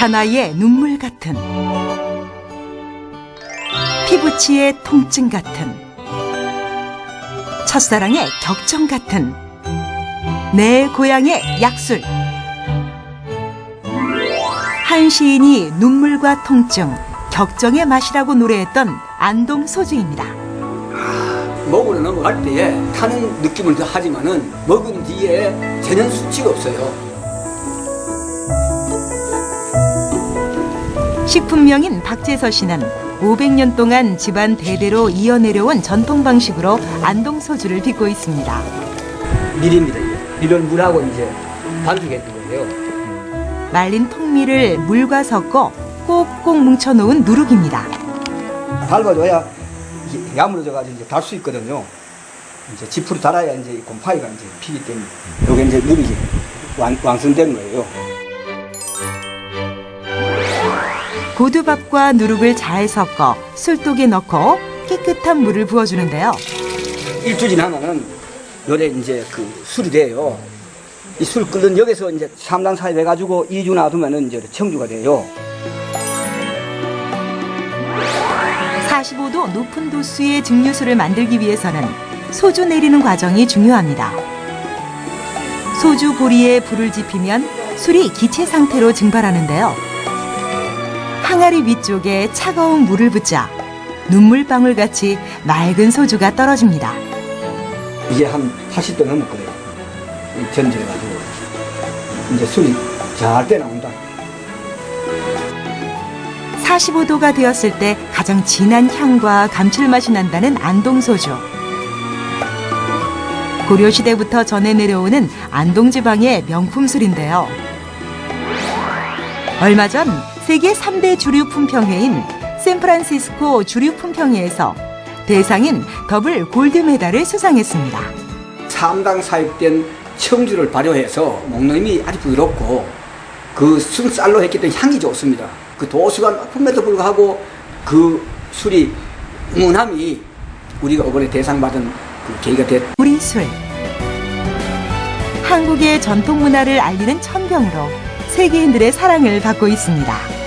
사나이의 눈물 같은 피부치의 통증 같은 첫사랑의 격정 같은 내 고향의 약술 한 시인이 눈물과 통증, 격정의 맛이라고 노래했던 안동 소주입니다. 목으로 넘어갈 때에 타는 느낌을 더 하지만은 먹은 뒤에 전혀 수치가 없어요. 식품명인 박재서 씨는 500년 동안 집안 대대로 이어내려온 전통 방식으로 안동 소주를 빚고 있습니다. 밀입니다. 이게. 밀은 물하고 이제 반죽해 준 거예요. 말린 통밀을 물과 섞어 꼭꼭 뭉쳐놓은 누룩입니다. 밟아줘야 이게 야무러져가지고 이제 달 수 있거든요. 이제 지프로 달아야 이제 이 곰팡이가 이제 피기 때문에 요게 이제 누룩이 완, 완성된 거예요. 고두밥과 누룩을 잘 섞어 술독에 넣고 깨끗한 물을 부어주는데요. 일주 지나면은 요래 이제 그 술이 돼요. 이 술 끓는 여기서 이제 삼당 사입 해 가지고 2주 놔두면은 이제 청주가 돼요. 45도 높은 도수의 증류수를 만들기 위해서는 소주 내리는 과정이 중요합니다. 소주 보리에 불을 지피면 술이 기체 상태로 증발하는데요. 항아리 위쪽에 차가운 물을 붓자 눈물방울 같이 맑은 소주가 떨어집니다. 이게 한 80도 넘을 거예요. 이 전지해가지고 이제 술이 잘때 나온다. 45도가 되었을 때 가장 진한 향과 감칠맛이 난다는 안동소주. 고려시대부터 전해 내려오는 안동지방의 명품 술인데요. 얼마 전 세계 3대 주류 품평회인 샌프란시스코 주류 품평회에서 대상인 더블 골드 메달을 수상했습니다. 3당 사입된 청주를 발효해서 힘이 아주 부드럽고 그 술쌀로 했기 때문에 향이 좋습니다. 그 도수가 높음에도 불구하고 그 술이 은함이 우리가 이번에 대상 받은 그 계기가 됐. 우리 술. 한국의 전통 문화를 알리는 천병으로 세계인들의 사랑을 받고 있습니다.